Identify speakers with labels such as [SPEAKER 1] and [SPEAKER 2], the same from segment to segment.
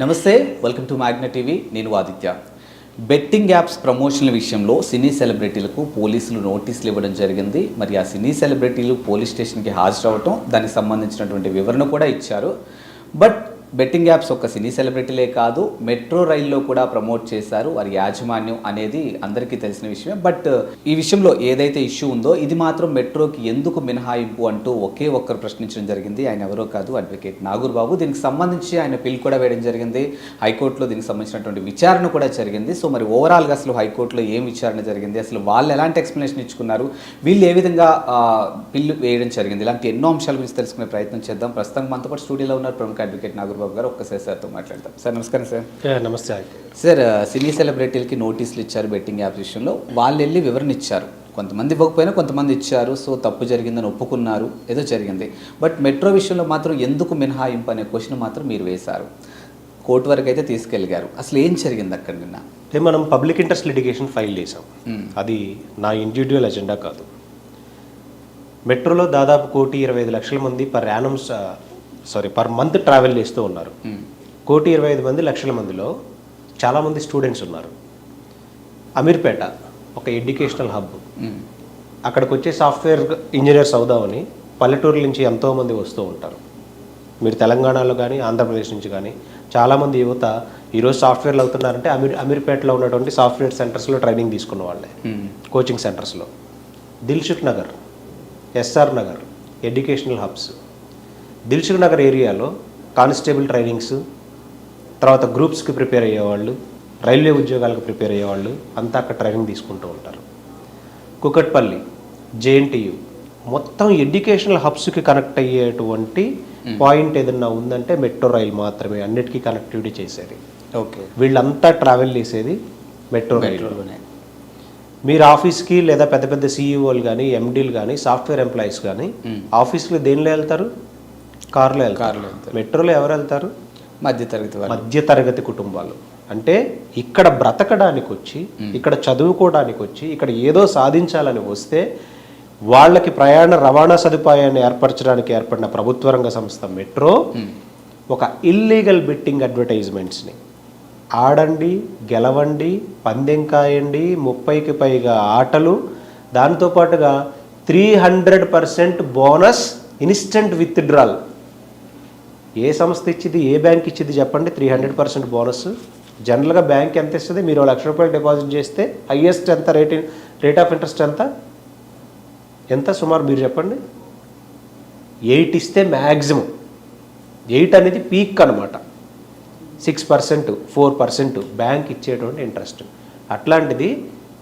[SPEAKER 1] నమస్తే welcome to Magna TV నేను Aditya. Betting apps ప్రమోషన్ల విషయంలో సినీ సెలబ్రిటీలకు పోలీసులు నోటీసులు ఇవ్వడం జరిగింది. మరి ఆ సినీ సెలబ్రిటీలు పోలీస్ స్టేషన్కి హాజరవటం దానికి సంబంధించినటువంటి వివరణ కూడా ఇచ్చారు. బట్ బెట్టింగ్ యాప్స్ ఒక సినీ సెలబ్రిటీలే కాదు మెట్రో రైల్లో కూడా ప్రమోట్ చేశారు. వారి యాజమాన్యం అనేది అందరికీ తెలిసిన విషయమే. బట్ ఈ విషయంలో ఏదైతే ఇష్యూ ఉందో ఇది మాత్రం మెట్రోకి ఎందుకు మినహాయింపు అంటూ ఒకే ఒక్కరు ప్రశ్నించడం జరిగింది. ఆయన ఎవరో కాదు అడ్వకేట్ నాగూర్ బాబు. దీనికి సంబంధించి ఆయన పిల్ కూడా వేయడం జరిగింది. హైకోర్టులో దీనికి సంబంధించినటువంటి విచారణ కూడా జరిగింది. సో మరి ఓవరాల్గా అసలు హైకోర్టులో ఏం విచారణ జరిగింది? అసలు వాళ్ళు ఎలాంటి ఎక్స్ప్లెనేషన్ ఇచ్చుకున్నారు? వీళ్ళు ఏ విధంగా పిల్లు వేయడం జరిగింది? ఇలాంటి ఎన్నో అంశాల గురించి తెలుసుకునే ప్రయత్నం చేద్దాం. ప్రస్తుతం మనతో పాటు స్టూడియోలో ఉన్నారు ప్రముఖ అడ్వకేట్ నాగూర్ బాబు గారు ఒక్కసారి సార్తో మాట్లాడతాం. సార్ నమస్కారం సార్.
[SPEAKER 2] నమస్తే.
[SPEAKER 1] సార్ సినీ సెలబ్రిటీలకి నోటీసులు ఇచ్చారు బెట్టింగ్ యాప్ విషయంలో. వాళ్ళు వెళ్ళి వివరణ ఇచ్చారు. కొంతమంది ఇవ్వకపోయినా కొంతమంది ఇచ్చారు. సో తప్పు జరిగిందని ఒప్పుకున్నారు. ఏదో జరిగింది. బట్ మెట్రో విషయంలో మాత్రం ఎందుకు మినహాయింపు అనే క్వశ్చన్ మాత్రం మీరు వేశారు. కోర్టు వరకు అయితే తీసుకెళ్ళగారు అసలు ఏం జరిగింది అక్కడ నిన్న?
[SPEAKER 2] అంటే మనం పబ్లిక్ ఇంట్రెస్ట్ లిటిగేషన్ ఫైల్ చేసాం. అది నా ఇండివిజువల్ ఎజెండా కాదు. మెట్రోలో దాదాపు కోటి ఇరవై ఐదు లక్షల మంది per annum sorry per month travel చేస్తూ ఉన్నారు.
[SPEAKER 1] మ్మ్.
[SPEAKER 2] కోటి ఇరవై ఐదు మంది లక్షల మందిలో చాలామంది స్టూడెంట్స్ ఉన్నారు. అమీర్పేట ఒక ఎడ్యుకేషనల్ హబ్. అక్కడికి వచ్చే సాఫ్ట్వేర్ ఇంజనీర్స్ అవుదామని పల్లెటూరు నుంచి ఎంతోమంది వస్తూ ఉంటారు. మీరు తెలంగాణలో కానీ ఆంధ్రప్రదేశ్ నుంచి కానీ చాలామంది యువత ఈరోజు సాఫ్ట్వేర్లు అవుతున్నారంటే అమీర్ అమీర్పేటలో ఉన్నటువంటి సాఫ్ట్వేర్ సెంటర్స్లో ట్రైనింగ్ తీసుకున్న వాళ్ళే. కోచింగ్ సెంటర్స్లో Dilsukh Nagar SR Nagar educational hubs Dilsukh Nagar ఏరియాలో కానిస్టేబుల్ ట్రైనింగ్స్ తర్వాత గ్రూప్స్కి ప్రిపేర్ అయ్యేవాళ్ళు రైల్వే ఉద్యోగాలకు ప్రిపేర్ అయ్యేవాళ్ళు అంతా అక్కడ ట్రైనింగ్ తీసుకుంటూ ఉంటారు. కుకట్పల్లి జేఎన్టీయు మొత్తం ఎడ్యుకేషనల్ హబ్స్కి కనెక్ట్ అయ్యేటువంటి పాయింట్ ఏదన్నా ఉందంటే మెట్రో రైల్ మాత్రమే అన్నిటికీ కనెక్టివిటీ చేసేది.
[SPEAKER 1] ఓకే.
[SPEAKER 2] వీళ్ళంతా ట్రావెల్ చేసేది మెట్రో రైల్.
[SPEAKER 1] మెట్రోలోనే.
[SPEAKER 2] మీరు ఆఫీస్కి లేదా పెద్ద పెద్ద సీఈఓలు కానీ ఎండీలు కానీ సాఫ్ట్వేర్ ఎంప్లాయీస్ కానీ. ఆఫీస్లో దేనిలో వెళ్తారు? కార్లో
[SPEAKER 1] కార్లో వెళ్తారు.
[SPEAKER 2] మెట్రోలో ఎవరు వెళ్తారు?
[SPEAKER 1] మధ్య తరగతి వాళ్ళు.
[SPEAKER 2] మధ్యతరగతి కుటుంబాలు. అంటే ఇక్కడ బ్రతకడానికి వచ్చి ఇక్కడ చదువుకోవడానికి వచ్చి ఇక్కడ ఏదో సాధించాలని వస్తే వాళ్ళకి ప్రయాణ రవాణా సదుపాయాన్ని ఏర్పరచడానికి ఏర్పడిన ప్రభుత్వ రంగ సంస్థ మెట్రో. ఒక ఇల్లీగల్ బెట్టింగ్ అడ్వర్టైజ్మెంట్స్ని ఆడండి గెలవండి పందెం కాయండి ముప్పైకి పైగా ఆటలు దాంతోపాటుగా three hundred percent bonus instant withdrawal ఏ సంస్థ ఇచ్చింది ఏ బ్యాంక్ ఇచ్చింది చెప్పండి. Three hundred percent bonus. జనరల్గా బ్యాంక్ ఎంత ఇస్తుంది? మీరు లక్ష రూపాయలు డిపాజిట్ చేస్తే హయ్యెస్ట్ ఎంత రేట్ రేట్ ఆఫ్ ఇంట్రెస్ట్ ఎంత? ఎంత సుమారు మీరు చెప్పండి. ఎయిట్ ఇస్తే మ్యాక్సిమం ఎయిట్ అనేది పీక్ అనమాట six percent four percent bank ఇచ్చేటువంటి ఇంట్రెస్ట్. అట్లాంటిది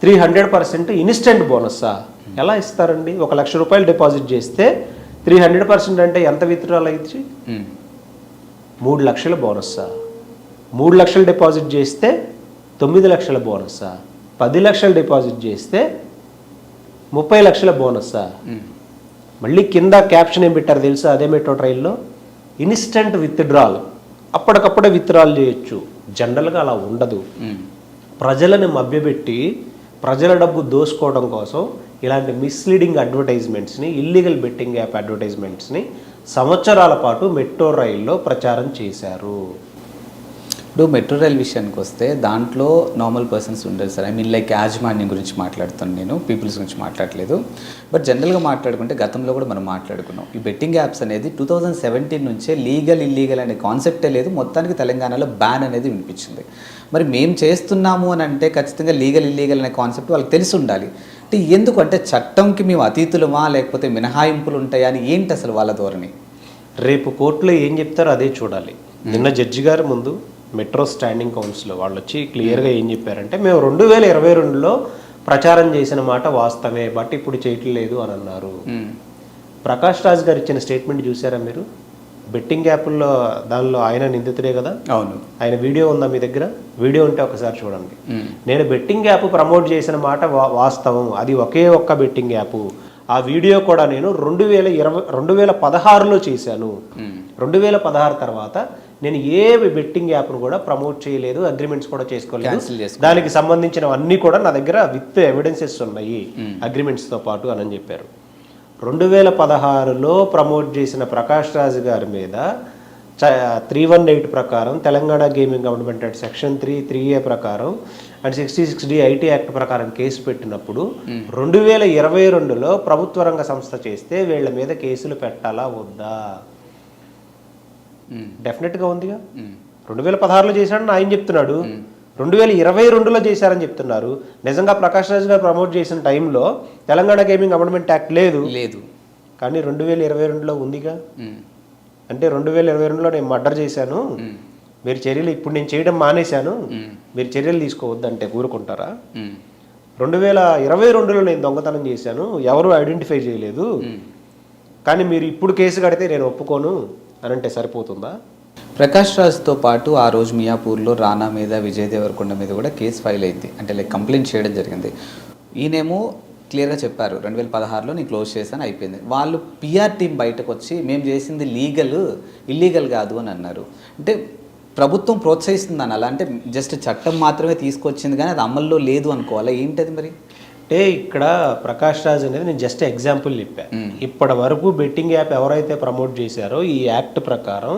[SPEAKER 2] త్రీ హండ్రెడ్ పర్సెంట్ ఇన్స్టెంట్ బోనస్సా ఎలా ఇస్తారండి? ఒక లక్ష రూపాయలు డిపాజిట్ చేస్తే త్రీ హండ్రెడ్ పర్సెంట్ అంటే ఎంత విత్డ్రాల్ అయింది మూడు లక్షల బోనస్సా మూడు లక్షలు డిపాజిట్ చేస్తే తొమ్మిది లక్షల బోనస్సా పది లక్షలు డిపాజిట్ చేస్తే ముప్పై లక్షల బోనస్సా. మళ్ళీ కింద క్యాప్షన్ ఏం పెట్టారు తెలుసా? అదే మెట్రో ట్రైల్లో? Instant withdrawal. అప్పటికప్పుడే విత్డ్రాల్ చేయొచ్చు. జనరల్గా అలా ఉండదు. ప్రజలను మభ్యపెట్టి ప్రజల డబ్బు దోసుకోవడం కోసం ఇలాంటి మిస్లీడింగ్ అడ్వర్టైజ్మెంట్స్ని ఇల్లీగల్ బెట్టింగ్ యాప్ అడ్వర్టైజ్మెంట్స్ని సంవత్సరాల పాటు మెట్రో రైల్లో ప్రచారం చేశారు.
[SPEAKER 1] ఇప్పుడు మెట్రో రైల్ విషయానికి వస్తే దాంట్లో నార్మల్ పర్సన్స్ ఉండరు సార్. ఐ మీన్ లైక్ యాజమాన్యం గురించి మాట్లాడుతాను నేను పీపుల్స్ గురించి మాట్లాడలేదు. బట్ జనరల్గా మాట్లాడుకుంటే గతంలో కూడా మనం మాట్లాడుకున్నాం. ఈ బెట్టింగ్ యాప్స్ అనేది టూ థౌజండ్ సెవెంటీన్ నుంచే లీగల్ ఇల్లీగల్ అనే కాన్సెప్టే లేదు. మొత్తానికి తెలంగాణలో బ్యాన్ అనేది వినిపించింది. మరి మేము చేస్తున్నాము అని అంటే ఖచ్చితంగా లీగల్ ఇల్లీగల్ అనే కాన్సెప్ట్ వాళ్ళకి తెలిసి ఉండాలి. అంటే ఎందుకు అంటే చట్టంకి మేము అతీతులమా లేకపోతే మినహాయింపులు ఉంటాయా అని ఏంటి అసలు వాళ్ళ ధోరణి?
[SPEAKER 2] రేపు కోర్టులో ఏం చెప్తారో అదే చూడాలి. నిన్న జడ్జి గారి ముందు మెట్రో స్టాండింగ్ కౌన్సిల్ వాళ్ళు వచ్చి క్లియర్గా ఏం చెప్పారంటే మేము రెండు వేల ఇరవై రెండులో ప్రచారం చేసిన మాట వాస్తవమే బట్ ఇప్పుడు చేయట్లేదు అని అన్నారు. ప్రకాష్ రాజ్ గారు ఇచ్చిన స్టేట్మెంట్ చూసారా మీరు? బెట్టింగ్ యాప్ల్లో దానిలో ఆయన నిందితుడే కదా?
[SPEAKER 1] అవును.
[SPEAKER 2] ఆయన వీడియో ఉందా మీ దగ్గర? వీడియో ఉంటే ఒకసారి చూడండి. నేను బెట్టింగ్ యాప్ ప్రమోట్ చేసిన మాట వాస్తవం. అది ఒకే ఒక్క బెట్టింగ్ యాప్. ఆ వీడియో కూడా నేను రెండు వేల ఇరవై రెండు వేల పదహారులో చేశాను. రెండు వేల పదహారు తర్వాత నేను ఏ బెట్టింగ్ యాప్ను కూడా ప్రమోట్ చేయలేదు అగ్రిమెంట్స్ కూడా చేసుకోలేదు. దానికి సంబంధించినవన్నీ కూడా నా దగ్గర విత్ ఎవిడెన్సెస్ ఉన్నాయి. అగ్రిమెంట్స్తో పాటు అని చెప్పారు. రెండు వేల పదహారులో ప్రమోట్ చేసిన ప్రకాష్ రాజు గారి మీద త్రీ వన్ ఎయిట్ ప్రకారం Telangana gaming government act section three three A ప్రకారం and sixty six D IT act ప్రకారం కేసు పెట్టినప్పుడు రెండు వేల ఇరవై రెండులో ప్రభుత్వ రంగ సంస్థ చేస్తే వీళ్ళ మీద కేసులు పెట్టాలా వద్దా. డెఫినెట్గా ఉందిగా. రెండు వేల పదహారులో చేశాడని ఆయన చెప్తున్నాడు. రెండు వేల ఇరవై రెండులో చేశారని చెప్తున్నారు. నిజంగా ప్రకాష్ రాజ్ గారు ప్రమోట్ చేసిన టైంలో తెలంగాణ గేమింగ్ అమెండ్మెంట్ యాక్ట్ లేదు.
[SPEAKER 1] లేదు.
[SPEAKER 2] కానీ రెండు వేల ఇరవై రెండులో ఉందిగా. అంటే రెండు వేల ఇరవై రెండులో నేను మర్డర్ చేశాను. మీరు చర్యలు ఇప్పుడు నేను చేయడం మానేశాను. మీరు చర్యలు తీసుకోవద్దంటే కూరుకుంటారా
[SPEAKER 1] మ్మ్.
[SPEAKER 2] రెండు వేల ఇరవై రెండులో నేను దొంగతనం చేశాను. ఎవరు ఐడెంటిఫై చేయలేదు. కానీ మీరు ఇప్పుడు కేసు కడితే నేను ఒప్పుకోను. అని అంటే సరిపోతుందా?
[SPEAKER 1] ప్రకాష్ రాజ్తో పాటు ఆ రోజు మియాపూర్లో రానా మీద విజయ్ దేవరకొండ మీద కూడా కేసు ఫైల్ అయింది. అంటే లైక్ కంప్లైంట్ చేయడం జరిగింది. ఈయనేమో క్లియర్గా చెప్పారు రెండు వేల పదహారులో నేను క్లోజ్ చేశాను అయిపోయింది. వాళ్ళు పిఆర్ టీం బయటకు వచ్చి మేము చేసింది లీగల్ ఇల్లీగల్ కాదు అని అన్నారు. అంటే ప్రభుత్వం ప్రోత్సహిస్తుంది అనాలి అంటే జస్ట్ చట్టం మాత్రమే తీసుకొచ్చింది కానీ అది అమల్లో లేదు అనుకోవాలా? ఏంటది మరి?
[SPEAKER 2] అంటే ఇక్కడ ప్రకాష్ రాజ్ అనేది నేను జస్ట్ ఎగ్జాంపుల్ చెప్పాను. ఇప్పటి వరకు బెట్టింగ్ యాప్ ఎవరైతే ప్రమోట్ చేశారో ఈ యాక్ట్ ప్రకారం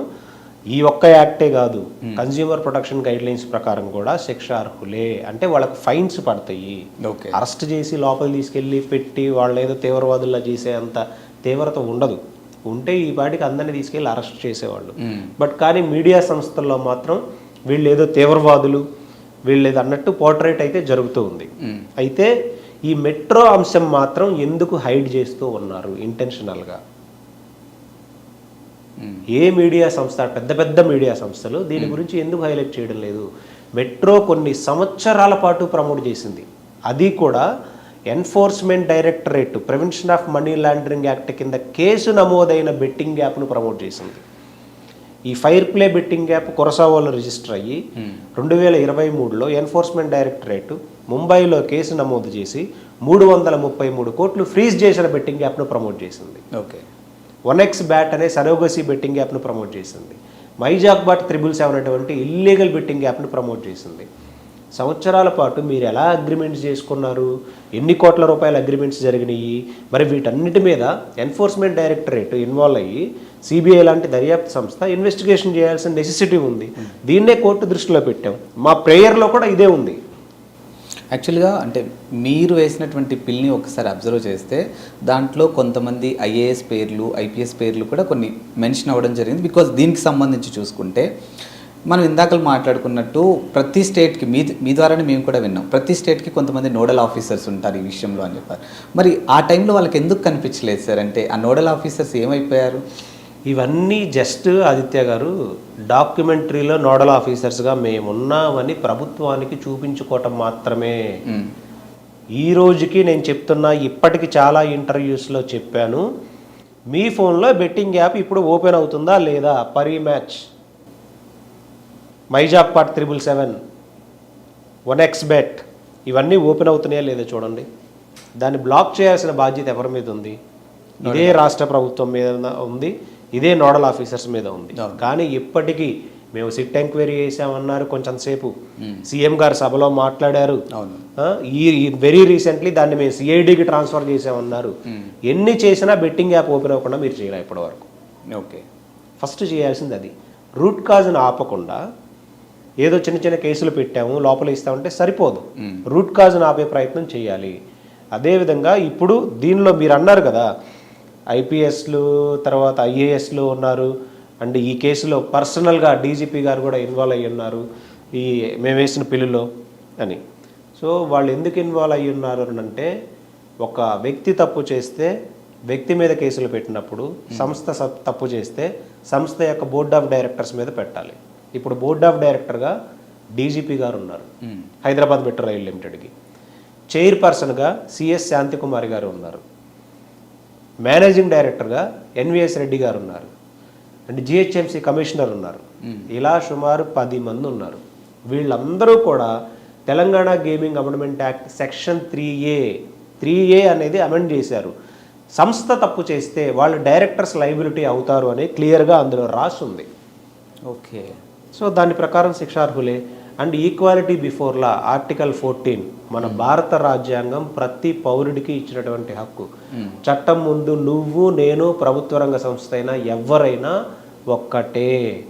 [SPEAKER 2] ఈ ఒక్క యాక్టే కాదు. కన్జ్యూమర్ ప్రొటెక్షన్ గైడ్ లైన్స్ ప్రకారం కూడా శిక్షార్హులే. అంటే వాళ్ళకి ఫైన్స్ పడతాయి.
[SPEAKER 1] ఓకే.
[SPEAKER 2] అరెస్ట్ చేసి లోపల తీసుకెళ్ళి పెట్టి వాళ్ళు ఏదో తీవ్రవాదుల్లా చేసే అంత తీవ్రత ఉండదు. ఉంటే ఈ పాటికి అందరినీ తీసుకెళ్ళి అరెస్ట్ చేసేవాళ్ళు. బట్ కానీ మీడియా సంస్థల్లో మాత్రం వీళ్ళు ఏదో తీవ్రవాదులు వీళ్ళు ఏదో అన్నట్టు పోర్ట్రేట్ అయితే జరుగుతూ ఉంది. అయితే ఈ మెట్రో అంశం మాత్రం ఎందుకు హైడ్ చేస్తూ ఉన్నారు? ఇంటెన్షనల్గా. ఏ మీడియా సంస్థ పెద్ద పెద్ద మీడియా సంస్థలు దీని గురించి ఎందుకు హైలైట్ చేయడం లేదు? మెట్రో కొన్ని సంవత్సరాల పాటు ప్రమోట్ చేసింది. అది కూడా enforcement directorate prevention of money laundering act కింద కేసు నమోదైన బెట్టింగ్ యాప్ను ప్రమోట్ చేసింది. ఈ ఫైర్ ప్లే బెట్టింగ్ యాప్ కొరసావోలో రిజిస్టర్ అయ్యి. రెండు వేల ఇరవై మూడులో ఎన్ఫోర్స్మెంట్ డైరెక్టరేట్ ముంబైలో కేసు నమోదు చేసి మూడు వందల ముప్పై మూడు కోట్లు ఫ్రీజ్ చేసిన బెట్టింగ్ యాప్ను ప్రమోట్ చేసింది.
[SPEAKER 1] ఓకే.
[SPEAKER 2] వన్ ఎక్స్ బ్యాట్ అనే సరోగసి బెట్టింగ్ యాప్ను ప్రమోట్ చేసింది. మైజాక్ బాట్ త్రిబుల్ సెవెన్ అటువంటి ఇల్లీగల్ బెట్టింగ్ యాప్ను ప్రమోట్ చేసింది. సంవత్సరాల పాటు మీరు ఎలా అగ్రిమెంట్స్ చేసుకున్నారు? ఎన్ని కోట్ల రూపాయల అగ్రిమెంట్స్ జరిగినాయి? మరి వీటన్నిటి మీద ఎన్ఫోర్స్మెంట్ డైరెక్టరేట్ ఇన్వాల్వ్ అయ్యి సిబిఐ లాంటి దర్యాప్తు సంస్థ ఇన్వెస్టిగేషన్ చేయాల్సిన నెసెసిటీ ఉంది. దీన్నే కోర్టు దృష్టిలో పెట్టాం. మా ప్రేయర్లో కూడా ఇదే ఉంది.
[SPEAKER 1] యాక్చువల్గా అంటే మీరు వేసినటువంటి పిల్ని ఒకసారి అబ్జర్వ్ చేస్తే దాంట్లో కొంతమంది ఐఏఎస్ పేర్లు ఐపీఎస్ పేర్లు కూడా కొన్ని మెన్షన్ అవ్వడం జరిగింది. బికాజ్ దీనికి సంబంధించి చూసుకుంటే మనం ఇందాకలు మాట్లాడుకున్నట్టు ప్రతి స్టేట్కి మీ మీ ద్వారానే మేము కూడా విన్నాం. ప్రతి స్టేట్కి కొంతమంది నోడల్ ఆఫీసర్స్ ఉంటారు ఈ విషయంలో అని చెప్పారు. మరి ఆ టైంలో వాళ్ళకి ఎందుకు కనిపించలేదు సార్? అంటే ఆ నోడల్ ఆఫీసర్స్ ఏమైపోయారు?
[SPEAKER 2] ఇవన్నీ జస్ట్ ఆదిత్య గారు డాక్యుమెంటరీలో నోడల్ ఆఫీసర్స్గా మేమున్నామని ప్రభుత్వానికి చూపించుకోవటం మాత్రమే. ఈ రోజుకి నేను చెప్తున్నా ఇప్పటికి చాలా ఇంటర్వ్యూస్లో చెప్పాను. మీ ఫోన్లో బెట్టింగ్ యాప్ ఇప్పుడు ఓపెన్ అవుతుందా లేదా? Parimatch. మైజాక్ pot triple seven. One X bet. ఇవన్నీ ఓపెన్ అవుతున్నాయా లేదా చూడండి. దాన్ని బ్లాక్ చేయాల్సిన బాధ్యత ఎవరి మీద ఉంది? ఇదే రాష్ట్ర ప్రభుత్వం మీద ఉంది. ఇదే నోడల్ ఆఫీసర్స్ మీద ఉంది. కానీ ఇప్పటికీ మేము సిట్ ఎంక్వైరీ చేసామన్నారు కొంచెం సేపు. సీఎం గారు సభలో మాట్లాడారు. ఈ వెరీ రీసెంట్లీ దాన్ని మేము సిఐడికి ట్రాన్స్ఫర్ చేసామన్నారు. ఎన్ని చేసినా బెట్టింగ్ యాప్ ఓపెన్ అవ్వకుండా మీరు చేయలే ఇప్పటి వరకు
[SPEAKER 1] ఓకే.
[SPEAKER 2] ఫస్ట్ చేయాల్సింది అది. రూట్ కాజ్ని ఆపకుండా ఏదో చిన్న చిన్న కేసులు పెట్టాము లోపల ఇస్తామంటే సరిపోదు. రూట్ కాజ్ని ఆపే ప్రయత్నం చేయాలి. అదేవిధంగా ఇప్పుడు దీనిలో మీరు అన్నారు కదా ఐపీఎస్లు తర్వాత ఐఏఎస్లు ఉన్నారు. అండ్ ఈ కేసులో పర్సనల్గా డీజీపీ గారు కూడా ఇన్వాల్వ్ అయ్యి ఉన్నారు. ఈ మేము వేసిన పిల్లులో అని. సో వాళ్ళు ఎందుకు ఇన్వాల్వ్ అయ్యి ఉన్నారు అని అంటే ఒక వ్యక్తి తప్పు చేస్తే వ్యక్తి మీద కేసులు పెట్టినప్పుడు సంస్థ తప్పు చేస్తే సంస్థ యొక్క బోర్డ్ ఆఫ్ డైరెక్టర్స్ మీద పెట్టాలి. ఇప్పుడు బోర్డ్ ఆఫ్ డైరెక్టర్గా డీజీపీ గారు ఉన్నారు. హైదరాబాద్ మెట్రో రైల్ లిమిటెడ్కి. చైర్పర్సన్గా సిఎస్ శాంతికుమారి గారు ఉన్నారు. మేనేజింగ్ డైరెక్టర్గా ఎన్విఎస్ రెడ్డి గారు ఉన్నారు. అండ్ జిహెచ్ఎంసి కమిషనర్ ఉన్నారు. ఇలా సుమారు పది మంది ఉన్నారు. వీళ్ళందరూ కూడా Telangana gaming amendment act section three A three A అనేది అమెండ్ చేశారు. సంస్థ తప్పు చేస్తే వాళ్ళు డైరెక్టర్స్ లైబిలిటీ అవుతారు అని క్లియర్గా అందులో రాసి ఉంది
[SPEAKER 1] ఓకే.
[SPEAKER 2] సో దాని ప్రకారం శిక్షార్హులే. And equality before law article fourteen మన భారత రాజ్యాంగం ప్రతి పౌరుడికి ఇచ్చినటువంటి హక్కు. చట్టం ముందు నువ్వు నేను ప్రభుత్వ రంగ సంస్థ అయినా ఎవరైనా ఒక్కటే.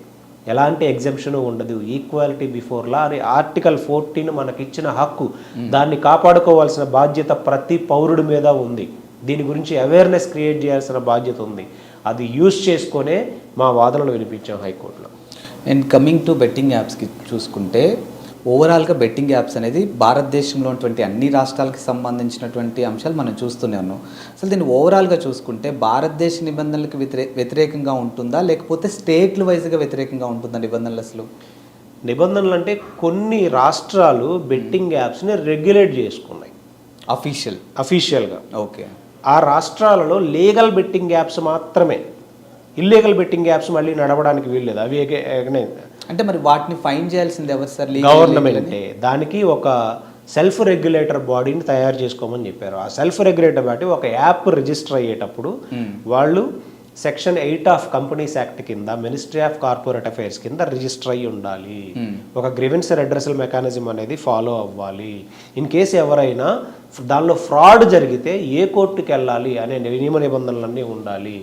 [SPEAKER 2] ఎలాంటి ఎగ్జంప్షన్ ఉండదు. ఈక్వాలిటీ బిఫోర్ లా అని ఆర్టికల్ ఫోర్టీన్ మనకి ఇచ్చిన హక్కు దాన్ని కాపాడుకోవాల్సిన బాధ్యత ప్రతి పౌరుడి మీద ఉంది. దీని గురించి అవేర్నెస్ క్రియేట్ చేయాల్సిన బాధ్యత ఉంది. అది యూజ్ చేసుకొనే మా వాదనలు వినిపించాం హైకోర్టులో.
[SPEAKER 1] అండ్ కమింగ్ టు బెట్టింగ్ యాప్స్కి చూసుకుంటే ఓవరాల్గా బెట్టింగ్ యాప్స్ అనేది భారతదేశంలో ఉన్నటువంటి అన్ని రాష్ట్రాలకి సంబంధించినటువంటి అంశాలు మనం చూస్తూనే ఉన్నాం. అసలు దీన్ని ఓవరాల్గా చూసుకుంటే భారతదేశ నిబంధనలకు వ్యతిరే వ్యతిరేకంగా ఉంటుందా? లేకపోతే స్టేట్లు వైజ్గా వ్యతిరేకంగా ఉంటుందా నిబంధనలు అసలు?
[SPEAKER 2] నిబంధనలు అంటే కొన్ని రాష్ట్రాలు బెట్టింగ్ యాప్స్ని రెగ్యులేట్ చేసుకున్నాయి.
[SPEAKER 1] అఫీషియల్
[SPEAKER 2] అఫీషియల్గా
[SPEAKER 1] ఓకే
[SPEAKER 2] ఆ రాష్ట్రాలలో లీగల్ బెట్టింగ్ యాప్స్ మాత్రమే. ఇల్లీగల్ బెట్టింగ్ యాప్స్ మళ్ళీ నడవడానికి వీల్లేదు. అవి
[SPEAKER 1] అంటే మరి వాటిని ఫైన్ చేయాల్సింది ఎవరు సార్?
[SPEAKER 2] గవర్నమెంటే దానికి ఒక సెల్ఫ్ రెగ్యులేటర్ బాడీని తయారు చేసుకోమని చెప్పారు. ఆ సెల్ఫ్ రెగ్యులేటర్ బాడీ ఒక యాప్ రిజిస్టర్ అయ్యేటప్పుడు వాళ్ళు section eight of companies act కింద మినిస్ట్రీ ఆఫ్ కార్పొరేట్ అఫైర్స్ కింద రిజిస్టర్ అయ్యి ఉండాలి. ఒక గ్రివెన్స్ అడ్రసల్ మెకానిజం అనేది ఫాలో అవ్వాలి. ఇన్ కేసు ఎవరైనా దానిలో ఫ్రాడ్ జరిగితే ఏ కోర్టుకి వెళ్ళాలి అనే నియమ నిబంధనలన్నీ ఉండాలి.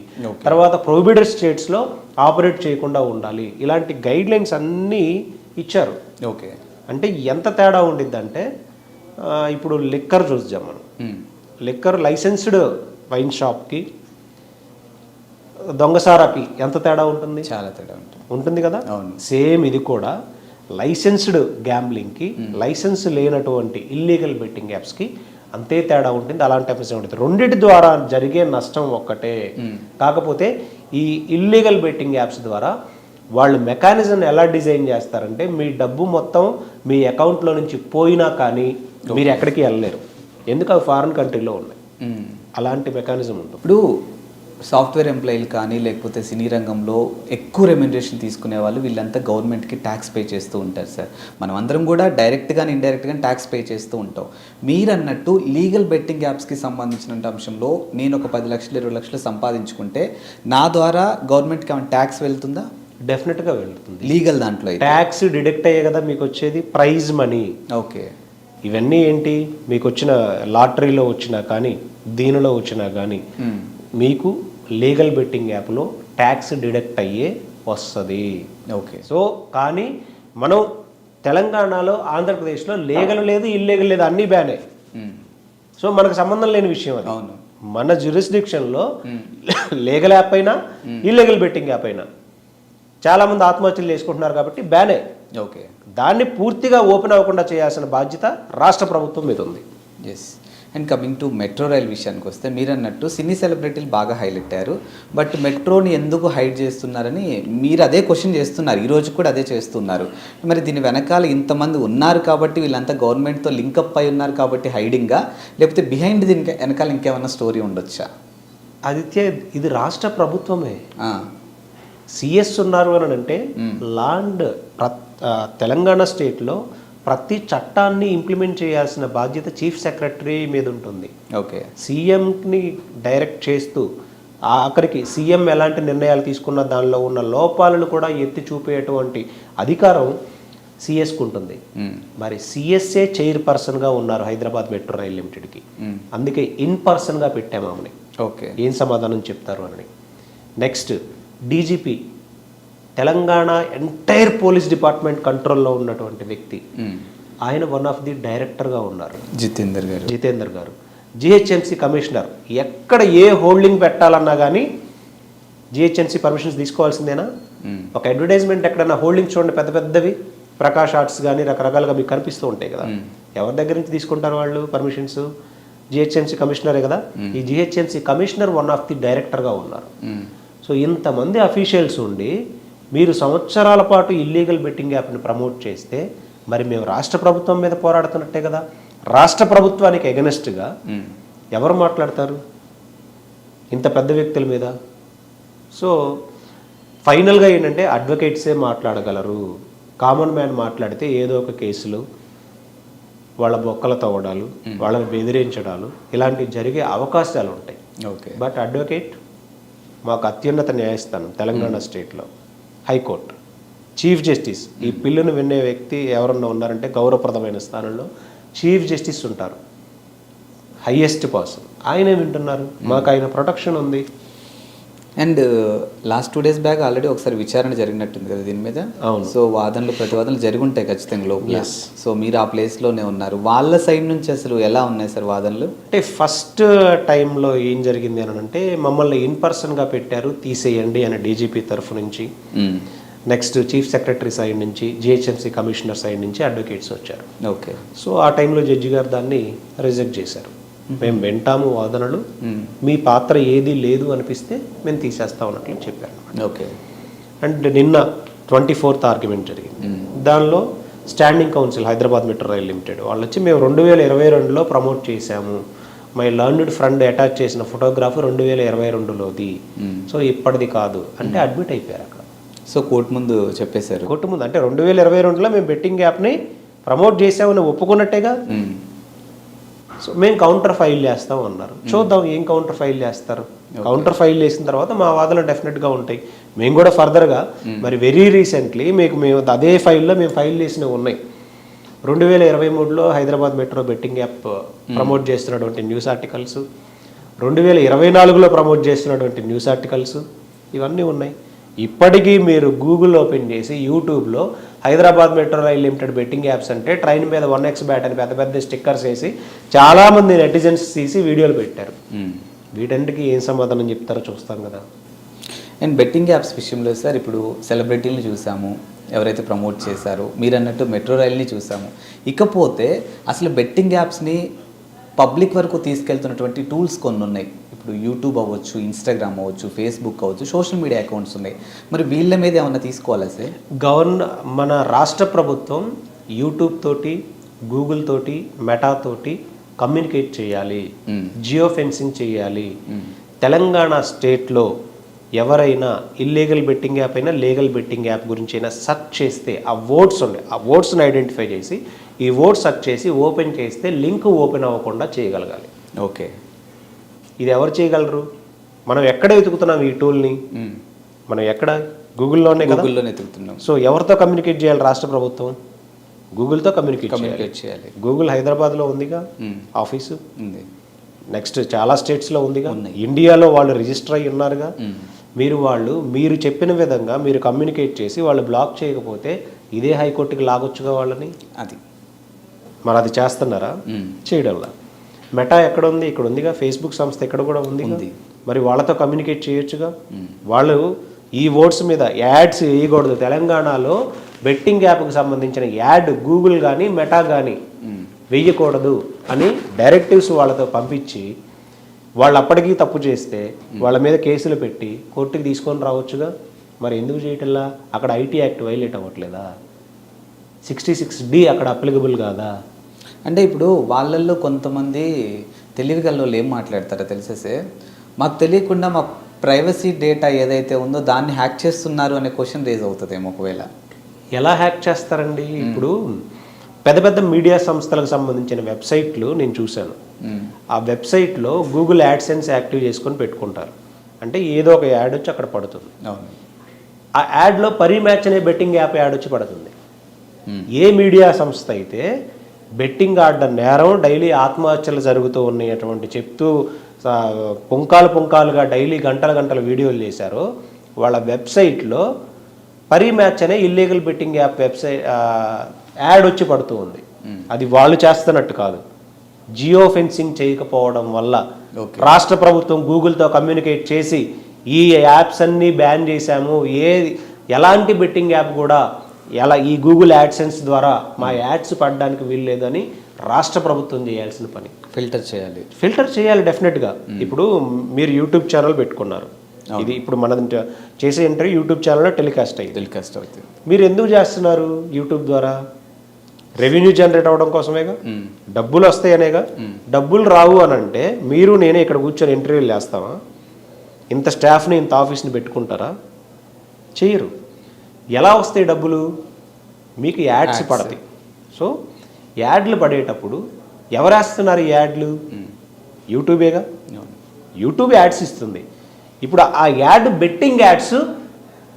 [SPEAKER 2] తర్వాత ప్రొహిబిటెడ్ స్టేట్స్లో ఆపరేట్ చేయకుండా ఉండాలి. ఇలాంటి గైడ్ లైన్స్ అన్నీ ఇచ్చారు.
[SPEAKER 1] ఓకే.
[SPEAKER 2] అంటే ఎంత తేడా ఉండిద్దంటే ఇప్పుడు లిక్కర్ చూద్దాం మనం. లిక్కర్ లైసెన్స్డ్ వైన్ షాప్కి దొంగసారాకి ఎంత తేడా ఉంటుంది?
[SPEAKER 1] చాలా తేడా ఉంటుంది.
[SPEAKER 2] ఉంటుంది కదా. సేమ్ ఇది కూడా లైసెన్స్డ్ గ్యాంబ్లింగ్కి లైసెన్స్ లేనటువంటి ఇల్లీగల్ బెట్టింగ్ యాప్స్కి అంతే తేడా ఉంటుంది. అలాంటి ఎఫెక్ట్స్ ఉంటుంది. రెండింటి ద్వారా జరిగే నష్టం ఒక్కటే. కాకపోతే ఈ ఇల్లీగల్ బెట్టింగ్ యాప్స్ ద్వారా వాళ్ళు మెకానిజం ఎలా డిజైన్ చేస్తారంటే మీ డబ్బు మొత్తం మీ అకౌంట్లో నుంచి పోయినా కానీ మీరు ఎక్కడికి వెళ్ళలేరు. ఎందుకు? అవి ఫారిన్ కంట్రీలో ఉన్నాయి. అలాంటి మెకానిజం ఉంటుంది.
[SPEAKER 1] ఇప్పుడు సాఫ్ట్వేర్ ఎంప్లాయీలు కానీ లేకపోతే సినీ రంగంలో ఎక్కువ రెమ్యునరేషన్ తీసుకునే వాళ్ళు వీళ్ళంతా గవర్నమెంట్కి ట్యాక్స్ పే చేస్తూ ఉంటారు సార్. మనం అందరం కూడా డైరెక్ట్గా ఇండైరెక్ట్గా ట్యాక్స్ పే చేస్తూ ఉంటాం. మీరు అన్నట్టు లీగల్ బెట్టింగ్ యాప్స్కి సంబంధించిన అంశంలో నేను ఒక పది లక్షలు ఇరవై లక్షలు సంపాదించుకుంటే నా ద్వారా గవర్నమెంట్కి ఏమైనా ట్యాక్స్ వెళ్తుందా?
[SPEAKER 2] డెఫినెట్గా వెళ్తుంది.
[SPEAKER 1] లీగల్ దాంట్లో
[SPEAKER 2] ట్యాక్స్ డిడక్ట్ అయ్యే కదా మీకు వచ్చేది? Prize money
[SPEAKER 1] okay.
[SPEAKER 2] ఇవన్నీ ఏంటి? మీకు వచ్చిన లాటరీలో వచ్చినా కానీ దీనిలో వచ్చినా కానీ. మీకు లీగల్ బెట్టింగ్ యాప్లో ట్యాక్స్ డిడక్ట్ అయ్యే వస్తుంది.
[SPEAKER 1] ఓకే.
[SPEAKER 2] సో కానీ మనం తెలంగాణలో ఆంధ్రప్రదేశ్లో లీగల్ లేదు ఇల్లీగల్ లేదు అన్నీ బ్యానే. సో మనకు సంబంధం లేని విషయం అది.
[SPEAKER 1] అవును.
[SPEAKER 2] మన జ్యూరిస్డిక్షన్లో లీగల్ యాప్ అయినా ఇల్లీగల్ బెట్టింగ్ యాప్ అయినా చాలామంది ఆత్మహత్యలు చేసుకుంటున్నారు కాబట్టి బ్యానే.
[SPEAKER 1] ఓకే.
[SPEAKER 2] దాన్ని పూర్తిగా ఓపెన్ అవ్వకుండా చేయాల్సిన బాధ్యత రాష్ట్ర ప్రభుత్వం మీద ఉంది.
[SPEAKER 1] Yes and coming to metro rail విషయానికి వస్తే మీరు అన్నట్టు సినీ సెలబ్రిటీలు బాగా హైలైట్ అయ్యారు. బట్ మెట్రోని ఎందుకు హైడ్ చేస్తున్నారని మీరు అదే క్వశ్చన్ చేస్తున్నారు. ఈ రోజు కూడా అదే చేస్తున్నారు. మరి దీని వెనకాల ఇంతమంది ఉన్నారు కాబట్టి వీళ్ళంతా గవర్నమెంట్తో లింకప్ అయి ఉన్నారు కాబట్టి హైడింగా లేకపోతే బిహైండ్ దీని వెనకాల ఇంకేమైనా స్టోరీ ఉండొచ్చా?
[SPEAKER 2] ఆదిత్య ఇది రాష్ట్ర ప్రభుత్వమే. సిఎస్ ఉన్నారు అని అంటే లాండ్ తెలంగాణ స్టేట్లో ప్రతి చట్టాన్ని ఇంప్లిమెంట్ చేయాల్సిన బాధ్యత చీఫ్ సెక్రటరీ మీద ఉంటుంది.
[SPEAKER 1] ఓకే.
[SPEAKER 2] సీఎంని డైరెక్ట్ చేస్తూ ఆఖరికి సీఎం ఎలాంటి నిర్ణయాలు తీసుకున్న దానిలో ఉన్న లోపాలను కూడా ఎత్తి చూపేటువంటి అధికారం సిఎస్కు ఉంటుంది. మరి సిఎస్ఏ చైర్ పర్సన్గా ఉన్నారు హైదరాబాద్ మెట్రో రైల్ లిమిటెడ్కి. అందుకే ఇన్ పర్సన్గా పెట్టాము ఆమెని.
[SPEAKER 1] ఓకే.
[SPEAKER 2] ఏం సమాధానం చెప్తారు అని. Next DGP Telangana entire police department కంట్రోల్లో ఉన్నటువంటి వ్యక్తి.
[SPEAKER 1] మ్మ్.
[SPEAKER 2] ఆయన వన్ ఆఫ్ ది డైరెక్టర్గా ఉన్నారు.
[SPEAKER 1] జితేందర్ గారు.
[SPEAKER 2] జితేందర్ గారు. GHMC commissioner. ఎక్కడ ఏ హోల్డింగ్ పెట్టాలన్నా కానీ జిహెచ్ఎంసీ పర్మిషన్స్ తీసుకోవాల్సిందేనా?
[SPEAKER 1] మ్మ్.
[SPEAKER 2] ఒక అడ్వర్టైజ్మెంట్ ఎక్కడైనా హోల్డింగ్ చూడండి పెద్ద పెద్దవి. ప్రకాష్ ఆర్ట్స్ కానీ రకరకాలుగా మీకు కనిపిస్తూ ఉంటాయి కదా. ఎవరి దగ్గర నుంచి తీసుకుంటారు వాళ్ళు పర్మిషన్స్ జిహెచ్ఎంసీ కమిషనరే కదా. ఈ GHMC commissioner one of the డైరెక్టర్గా ఉన్నారు. సో ఇంతమంది అఫీషియల్స్ ఉండి మీరు సంవత్సరాల పాటు ఇల్లీగల్ బెట్టింగ్ యాప్ని ప్రమోట్ చేస్తే మరి మేము రాష్ట్ర ప్రభుత్వం మీద పోరాడుతున్నట్టే కదా. రాష్ట్ర ప్రభుత్వానికి ఎగనెస్ట్గా. ఎవరు మాట్లాడతారు? ఇంత పెద్ద వ్యక్తుల మీద. సో ఫైనల్గా ఏంటంటే అడ్వకేట్సే మాట్లాడగలరు. కామన్ మ్యాన్ మాట్లాడితే ఏదో ఒక కేసులు వాళ్ళ బొక్కలు తవ్వడాలు వాళ్ళని బెదిరించడాలు ఇలాంటివి జరిగే అవకాశాలు ఉంటాయి.
[SPEAKER 1] ఓకే.
[SPEAKER 2] బట్ అడ్వకేట్ మాకు అత్యున్నత న్యాయస్థానం తెలంగాణ స్టేట్లో హైకోర్టు. చీఫ్ జస్టిస్ ఈ బిల్లును వినే వ్యక్తి ఎవరన్నా ఉన్నారంటే గౌరవప్రదమైన స్థానంలో చీఫ్ జస్టిస్ ఉంటారు. Highest person. ఆయనే వింటున్నారు. మాకు ఆయన ప్రొటెక్షన్ ఉంది.
[SPEAKER 1] And last two days back already ఒకసారి విచారణ జరిగినట్టుంది కదా దీని మీద?
[SPEAKER 2] అవును.
[SPEAKER 1] సో వాదనలు ప్రతివాదనలు జరిగి ఉంటాయి ఖచ్చితంగా లోపల. సో మీరు ఆ ప్లేస్లోనే ఉన్నారు. వాళ్ళ సైడ్ నుంచి అసలు ఎలా ఉన్నాయి సార్ వాదనలు?
[SPEAKER 2] అంటే ఫస్ట్ టైంలో ఏం జరిగింది అని అంటే మమ్మల్ని ఇన్ పర్సన్గా పెట్టారు తీసేయండి అని డీజీపీ తరఫు నుంచి. నెక్స్ట్ చీఫ్ సెక్రటరీ సైడ్ నుంచి జిహెచ్ఎంసీ కమిషనర్ సైడ్ నుంచి అడ్వకేట్స్ వచ్చారు.
[SPEAKER 1] ఓకే
[SPEAKER 2] సో ఆ టైంలో జడ్జి గారు దాన్ని రిజెక్ట్ చేశారు. మేము. వింటాము వాదనలు. మీ పాత్ర ఏది లేదు అనిపిస్తే మేము తీసేస్తాం అన్నట్లు చెప్పారు.
[SPEAKER 1] ఓకే.
[SPEAKER 2] అండ్ నిన్న ట్వంటీ ఫోర్త్ ఆర్గ్యుమెంట్ జరిగింది. దానిలో standing counsel Hyderabad metro rail limited వాళ్ళు వచ్చి మేము రెండు వేల ఇరవై రెండులో ప్రమోట్ చేశాము. మై లర్న్డ్ ఫ్రెండ్ అటాచ్ చేసిన ఫోటోగ్రాఫ్ రెండు వేల ఇరవై రెండులోది. సో ఇప్పటిది కాదు అంటే అడ్మిట్ అయిపోయారు అక్కడ.
[SPEAKER 1] సో కోర్టు ముందు చెప్పేశారు.
[SPEAKER 2] కోర్టు ముందు అంటే రెండు వేల ఇరవై రెండులో మేము బెట్టింగ్ యాప్ని ప్రమోట్ చేసామని ఒప్పుకున్నట్టేగా. సో మేము కౌంటర్ ఫైల్ చేస్తాం అన్నారు. చూద్దాం ఏం కౌంటర్ ఫైల్ చేస్తారు. కౌంటర్ ఫైల్ చేసిన తర్వాత మా వాదనలు డెఫినెట్గా ఉంటాయి. మేము కూడా ఫర్దర్గా మరి వెరీ రీసెంట్లీ మీకు మేము అదే ఫైల్లో మేము ఫైల్ చేసినవి ఉన్నాయి. రెండు వేల ఇరవై మూడులో Hyderabad metro betting app promote చేస్తున్నటువంటి న్యూస్ ఆర్టికల్స్ రెండు వేల ఇరవై నాలుగులో ప్రమోట్ చేస్తున్నటువంటి న్యూస్ ఆర్టికల్స్ ఇవన్నీ ఉన్నాయి. ఇప్పటికీ మీరు గూగుల్ ఓపెన్ చేసి యూట్యూబ్లో Hyderabad metro rail limited betting apps అంటే ట్రైన్ మీద వన్ ఎక్స్ బ్యాట్ అని పెద్ద పెద్ద స్టిక్కర్స్ వేసి చాలామంది నెటిజన్స్ తీసి వీడియోలు పెట్టారు. వీటన్నిటికీ ఏం సమాధానం చెప్తారో చూస్తాం కదా.
[SPEAKER 1] అండ్ బెట్టింగ్ యాప్స్ విషయంలో సార్ ఇప్పుడు సెలబ్రిటీలను చూసాము ఎవరైతే ప్రమోట్ చేశారో మీరు అన్నట్టు మెట్రో రైల్ని చూసాము. ఇకపోతే అసలు బెట్టింగ్ యాప్స్ని పబ్లిక్ వరకు తీసుకెళ్తున్నటువంటి టూల్స్ కొన్ని ఉన్నాయి ఇప్పుడు యూట్యూబ్ అవ్వచ్చు ఇన్స్టాగ్రామ్ అవ్వచ్చు ఫేస్బుక్ అవ్వచ్చు సోషల్ మీడియా అకౌంట్స్ ఉన్నాయి. మరి వీళ్ళ మీద ఏమన్నా తీసుకోవాలా సార్?
[SPEAKER 2] గవర్న మన రాష్ట్ర ప్రభుత్వం యూట్యూబ్ తోటి గూగుల్ తోటి మెటా తోటి కమ్యూనికేట్ చేయాలి. జియో ఫెన్సింగ్ చేయాలి.
[SPEAKER 1] మ్మ్.
[SPEAKER 2] తెలంగాణ స్టేట్లో ఎవరైనా ఇల్లీగల్ బెట్టింగ్ యాప్ అయినా లీగల్ బెట్టింగ్ యాప్ గురించి అయినా సెర్చ్ చేస్తే ఆ ఓట్స్ ఉన్నాయి ఆ ఓట్స్ని ఐడెంటిఫై చేసి ఈ ఓట్స్ సెర్చ్ చేసి ఓపెన్ చేస్తే లింక్ ఓపెన్ అవ్వకుండా చేయగలగాలి.
[SPEAKER 1] ఓకే
[SPEAKER 2] ఇది ఎవరు చేయగలరు? మనం ఎక్కడ వెతుకుతున్నాం ఈ టూల్ని. మనం ఎక్కడ? గూగుల్లోనే
[SPEAKER 1] గూగుల్లోనే ఎదుగుతున్నాం
[SPEAKER 2] సో ఎవరితో కమ్యూనికేట్ చేయాలి రాష్ట్ర ప్రభుత్వం? గూగుల్తో కమ్యూనికేట్
[SPEAKER 1] కమ్యూనికేట్ చేయాలి.
[SPEAKER 2] గూగుల్ హైదరాబాద్లో ఉందిగా. ఆఫీసు?
[SPEAKER 1] ఉంది.
[SPEAKER 2] నెక్స్ట్ చాలా స్టేట్స్లో ఉందిగా. ఇండియాలో వాళ్ళు రిజిస్టర్ అయ్యి ఉన్నారుగా. మీరు వాళ్ళు మీరు చెప్పిన విధంగా మీరు కమ్యూనికేట్ చేసి వాళ్ళు బ్లాక్ చేయకపోతే ఇదే హైకోర్టుకి లాగొచ్చుగా వాళ్ళని?
[SPEAKER 1] అది.
[SPEAKER 2] మరి అది చేస్తున్నారా. చేయడంలా? మెటా ఎక్కడ ఉంది ఇక్కడ ఉందిగా ఫేస్బుక్ సంస్థ ఇక్కడ కూడా ఉంది. మరి వాళ్ళతో కమ్యూనికేట్ చేయొచ్చుగా. వాళ్ళు ఈ ఓట్స్ మీద యాడ్స్ వేయకూడదు. తెలంగాణలో బెట్టింగ్ యాప్కి సంబంధించిన యాడ్ గూగుల్ కానీ మెటా కానీ. వేయకూడదు అని డైరెక్టివ్స్ వాళ్ళతో పంపించి వాళ్ళు అప్పటికీ తప్పు చేస్తే వాళ్ళ మీద కేసులు పెట్టి కోర్టుకి తీసుకొని రావచ్చుగా? మరి ఎందుకు చేయటల్లా అక్కడ ఐటీ యాక్ట్ వైలేట్ అవ్వట్లేదా? సిక్స్టీ సిక్స్ డి అక్కడ అప్లికబుల్ కాదా?
[SPEAKER 1] అంటే ఇప్పుడు వాళ్ళల్లో కొంతమంది తెలివిగల వాళ్ళు ఏం మాట్లాడతారో తెలిసేసే మాకు తెలియకుండా మా ప్రైవసీ డేటా ఏదైతే ఉందో దాన్ని హ్యాక్ చేస్తున్నారు అనే క్వశ్చన్ రేజ్ అవుతుందేమో ఒకవేళ.
[SPEAKER 2] ఎలా హ్యాక్ చేస్తారండి? ఇప్పుడు పెద్ద పెద్ద మీడియా సంస్థలకు సంబంధించిన వెబ్సైట్లు నేను చూశాను. ఆ వెబ్సైట్లో గూగుల్ యాడ్సెన్స్ యాక్టివ్ చేసుకొని పెట్టుకుంటారు. అంటే ఏదో ఒక యాడ్ వచ్చి అక్కడ పడుతుంది.
[SPEAKER 1] అవును.
[SPEAKER 2] ఆ యాడ్లో పరీ మ్యాచ్ అనే బెట్టింగ్ యాప్ యాడ్ వచ్చి పడుతుంది. ఏ మీడియా సంస్థ అయితే బెట్టింగ్ ఆడడం నేరం డైలీ ఆత్మహత్యలు జరుగుతూ ఉన్నాయటువంటి చెప్తూ పుంకాలు పుంకాలుగా డైలీ గంటల గంటల వీడియోలు చేశారో. వాళ్ళ వెబ్సైట్లో పరీ మ్యాచ్ అనే illegal betting app website ad వచ్చి పడుతూ ఉంది. అది వాళ్ళు చేస్తున్నట్టు కాదు. జియో ఫెన్సింగ్ చేయకపోవడం వల్ల. రాష్ట్ర ప్రభుత్వం గూగుల్తో కమ్యూనికేట్ చేసి ఈ యాప్స్ అన్నీ బ్యాన్ చేశాము. ఏ ఎలాంటి బెట్టింగ్ యాప్ కూడా ఎలా ఈ గూగుల్ యాడ్సెన్స్ ద్వారా మా యాడ్స్ పడడానికి వీల్లేదని రాష్ట్ర ప్రభుత్వం చేయాల్సిన పని.
[SPEAKER 1] ఫిల్టర్ చేయాలి.
[SPEAKER 2] ఫిల్టర్ చేయాలి డెఫినెట్గా ఇప్పుడు మీరు యూట్యూబ్ ఛానల్ పెట్టుకున్నారు. ఇది ఇప్పుడు మన చేసే ఇంటర్వ్యూ యూట్యూబ్ ఛానల్లో టెలికాస్ట్ అయ్యింది
[SPEAKER 1] టెలికాస్ట్ అవుతుంది.
[SPEAKER 2] మీరు ఎందుకు చేస్తున్నారు యూట్యూబ్ ద్వారా? రెవెన్యూ జనరేట్ అవ్వడం కోసమేగా?
[SPEAKER 1] మ్మ్.
[SPEAKER 2] డబ్బులు వస్తాయనేగా? డబ్బులు రావు అని అంటే మీరు నేనే ఇక్కడ కూర్చొని ఇంటర్వ్యూలు చేస్తామా? ఇంత స్టాఫ్ని ఇంత ఆఫీస్ని పెట్టుకుంటారా? చేయరు. ఎలా వస్తాయి డబ్బులు? మీకు యాడ్స్ పడతాయి. సో యాడ్లు పడేటప్పుడు ఎవరు వేస్తున్నారు ఈ యాడ్లు? యూట్యూబేగా. యూట్యూబ్ యాడ్స్ ఇస్తుంది. ఇప్పుడు ఆ యాడ్ బెట్టింగ్ యాడ్స్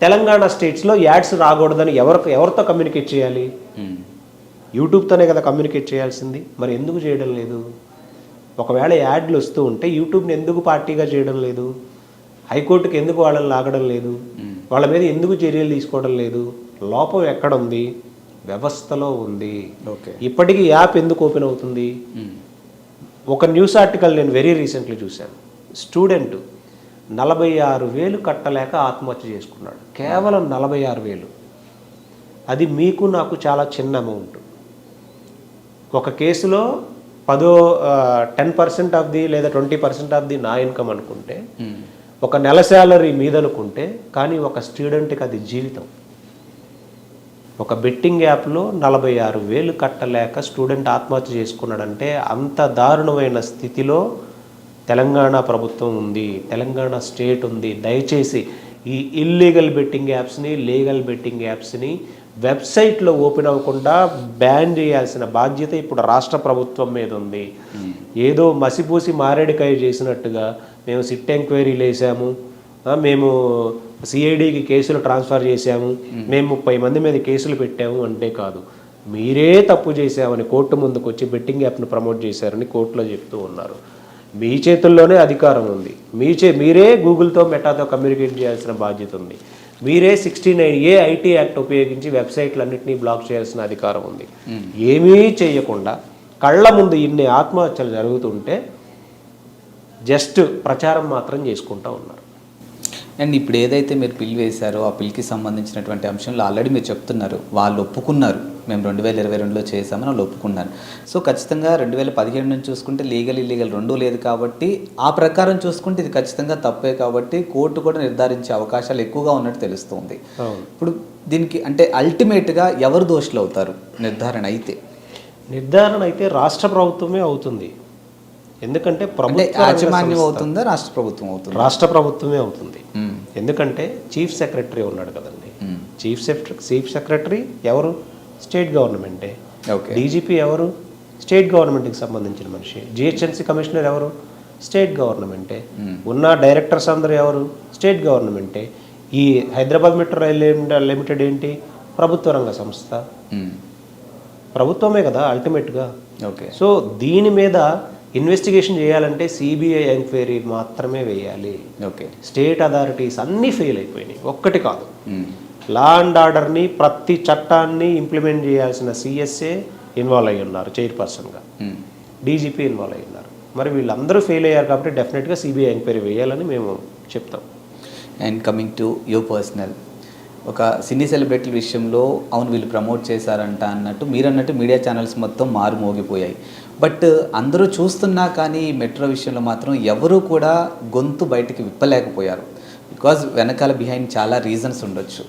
[SPEAKER 2] తెలంగాణ స్టేట్స్లో యాడ్స్ రాకూడదని ఎవరు ఎవరితో కమ్యూనికేట్ చేయాలి. యూట్యూబ్తోనే కదా కమ్యూనికేట్ చేయాల్సింది. మరి ఎందుకు చేయడం లేదు? ఒకవేళ యాడ్లు వస్తూ ఉంటే యూట్యూబ్ని ఎందుకు పార్టీగా చేయడం లేదు? హైకోర్టుకి ఎందుకు వాళ్ళని లాగడం లేదు? వాళ్ళ మీద ఎందుకు చర్యలు తీసుకోవడం లేదు? లోపం ఎక్కడ ఉంది వ్యవస్థలో ఉంది.
[SPEAKER 1] ఓకే.
[SPEAKER 2] ఇప్పటికీ యాప్ ఎందుకు ఓపెన్ అవుతుంది? ఒక న్యూస్ ఆర్టికల్ నేను వెరీ రీసెంట్లీ చూశాను. స్టూడెంట్ నలభై ఆరు వేలు కట్టలేక ఆత్మహత్య చేసుకున్నాడు. కేవలం నలభై ఆరు వేలు. అది మీకు నాకు చాలా చిన్న అమౌంట్ ఒక కేసులో పదో టెన్ పర్సెంట్ ఆఫ్ ది లేదా ట్వంటీ పర్సెంట్ ఆఫ్ ది నా ఇన్కమ్ అనుకుంటే ఒక నెల శాలరీ మీదనుకుంటే కానీ ఒక స్టూడెంట్కి అది జీవితం. ఒక బెట్టింగ్ యాప్లో నలభై ఆరు వేలు కట్టలేక స్టూడెంట్ ఆత్మహత్య చేసుకున్నాడంటే అంత దారుణమైన స్థితిలో తెలంగాణ ప్రభుత్వం ఉంది తెలంగాణ స్టేట్ ఉంది. దయచేసి ఈ ఇల్లీగల్ బెట్టింగ్ యాప్స్ని లీగల్ బెట్టింగ్ యాప్స్ని వెబ్సైట్లో ఓపెన్ అవ్వకుండా బ్యాన్ చేయాల్సిన బాధ్యత ఇప్పుడు రాష్ట్ర ప్రభుత్వం మీద ఉంది. ఏదో మసిపూసి మారేడుకాయ చేసినట్టుగా మేము సిట్ ఎంక్వైరీలు వేసాము మేము సిఐడికి కేసులు ట్రాన్స్ఫర్ చేశాము. మేము. ముప్పై మంది మీద కేసులు పెట్టాము అంటే కాదు. మీరే తప్పు చేశామని కోర్టు ముందుకు వచ్చి బెట్టింగ్ యాప్ను ప్రమోట్ చేశారని కోర్టులో చెప్తూ ఉన్నారు. మీ చేతుల్లోనే అధికారం ఉంది. మీ చే మీరే గూగుల్తో మెటాతో కమ్యూనికేట్ చేయాల్సిన బాధ్యత ఉంది. మీరే sixty nine A IT act ఉపయోగించి వెబ్సైట్లన్నింటినీ బ్లాక్ చేయాల్సిన అధికారం ఉంది. ఏమీ చేయకుండా కళ్ళ ముందు ఇన్ని ఆత్మహత్యలు జరుగుతుంటే జస్ట్ ప్రచారం మాత్రం చేసుకుంటూ ఉన్నారు.
[SPEAKER 1] అండ్ ఇప్పుడు ఏదైతే మీరు పిల్ వేశారో ఆ పిల్కి సంబంధించినటువంటి అంశంలో ఆల్రెడీ మీరు చెప్తున్నారు వాళ్ళు ఒప్పుకున్నారు. మేము రెండు వేల ఇరవై రెండులో చేసామని వాళ్ళు ఒప్పుకున్నారు. సో ఖచ్చితంగా రెండు వేల పదిహేడు నుంచి చూసుకుంటే లీగల్ ఇల్లీగల్ రెండూ లేదు కాబట్టి ఆ ప్రకారం చూసుకుంటే ఇది ఖచ్చితంగా తప్పే కాబట్టి కోర్టు కూడా నిర్ధారించే అవకాశాలు ఎక్కువగా ఉన్నట్టు తెలుస్తుంది. ఇప్పుడు దీనికి అంటే అల్టిమేట్గా ఎవరు దోషులు అవుతారు? నిర్ధారణ అయితే.
[SPEAKER 2] నిర్ధారణ అయితే రాష్ట్ర ప్రభుత్వమే అవుతుంది. ఎందుకంటే
[SPEAKER 1] యాజమాన్యం అవుతుందా రాష్ట్ర ప్రభుత్వం అవుతుందా?
[SPEAKER 2] రాష్ట్ర ప్రభుత్వమే అవుతుంది. ఎందుకంటే చీఫ్ సెక్రటరీ ఉన్నాడు కదండి. చీఫ్ సెక్రటరీ చీఫ్ సెక్రటరీ ఎవరు? స్టేట్ గవర్నమెంటే.
[SPEAKER 1] ఓకే.
[SPEAKER 2] డీజీపీ ఎవరు? స్టేట్ గవర్నమెంట్కి సంబంధించిన మనిషి. జిహెచ్ఎంసీ కమిషనర్ ఎవరు? స్టేట్ గవర్నమెంటే. ఉన్న డైరెక్టర్స్ అందరూ ఎవరు? స్టేట్ గవర్నమెంటే. ఈ హైదరాబాద్ మెట్రో రైల్ లిమి- లిమిటెడ్ ఏంటి? ప్రభుత్వ రంగ సంస్థ.
[SPEAKER 1] మ్మ్.
[SPEAKER 2] ప్రభుత్వమే కదా అల్టిమేట్గా.
[SPEAKER 1] ఓకే.
[SPEAKER 2] సో దీని మీద ఇన్వెస్టిగేషన్ చేయాలంటే సిబిఐ ఎంక్వైరీ మాత్రమే వేయాలి.
[SPEAKER 1] ఓకే.
[SPEAKER 2] స్టేట్ అథారిటీస్ అన్నీ ఫెయిల్ అయిపోయినాయి. ఒక్కటి కాదు.
[SPEAKER 1] మ్మ్.
[SPEAKER 2] లా అండ్ ఆర్డర్ని ప్రతి చట్టాన్ని ఇంప్లిమెంట్ చేయాల్సిన సిఎస్ఏ ఇన్వాల్వ్ అయి ఉన్నారు చైర్పర్సన్గా. డీజీపీ ఇన్వాల్వ్ అయి ఉన్నారు. మరి వీళ్ళందరూ ఫెయిల్ అయ్యారు కాబట్టి డెఫినెట్గా సిబిఐ ఎంక్వైరీ వేయాలని మేము చెప్తాం.
[SPEAKER 1] And coming to you personal ఒక సినీ సెలబ్రిటీల విషయంలో అవును వీళ్ళు ప్రమోట్ చేశారంట అన్నట్టు మీరు అన్నట్టు మీడియా ఛానల్స్ మొత్తం మారు మోగిపోయాయి. బట్ అందరూ చూస్తున్నా కానీ మెట్రో విషయంలో మాత్రం ఎవరూ కూడా గొంతు బయటికి విప్పలేకపోయారు. బికాజ్ వెనకాల బిహైండ్ చాలా రీజన్స్ ఉండొచ్చు.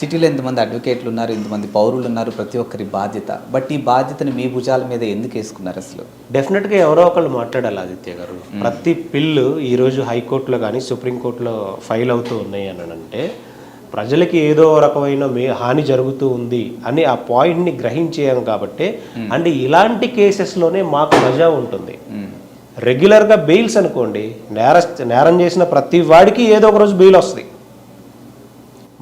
[SPEAKER 1] సిటీలో ఎంతమంది అడ్వకేట్లు ఉన్నారు ఇంతమంది పౌరులు ఉన్నారు ప్రతి ఒక్కరి బాధ్యత. బట్ ఈ బాధ్యతని మీ భుజాల మీద ఎందుకు వేసుకున్నారు అసలు?
[SPEAKER 2] డెఫినెట్గా ఎవరో ఒకళ్ళు మాట్లాడాలి ఆదిత్య గారు. ప్రతి పిల్లు ఈరోజు హైకోర్టులో కానీ సుప్రీంకోర్టులో ఫైల్ అవుతూ ఉన్నాయి అని అంటే ప్రజలకి ఏదో రకమైన మే హాని జరుగుతూ ఉంది అని ఆ పాయింట్ని గ్రహించాం కాబట్టి అంటే ఇలాంటి కేసెస్లోనే మాకు మజా ఉంటుంది.
[SPEAKER 1] మ్మ్.
[SPEAKER 2] రెగ్యులర్గా బెయిల్స్ అనుకోండి నేర నేరం చేసిన ప్రతి వాడికి ఏదో ఒక రోజు బెయిల్ వస్తుంది.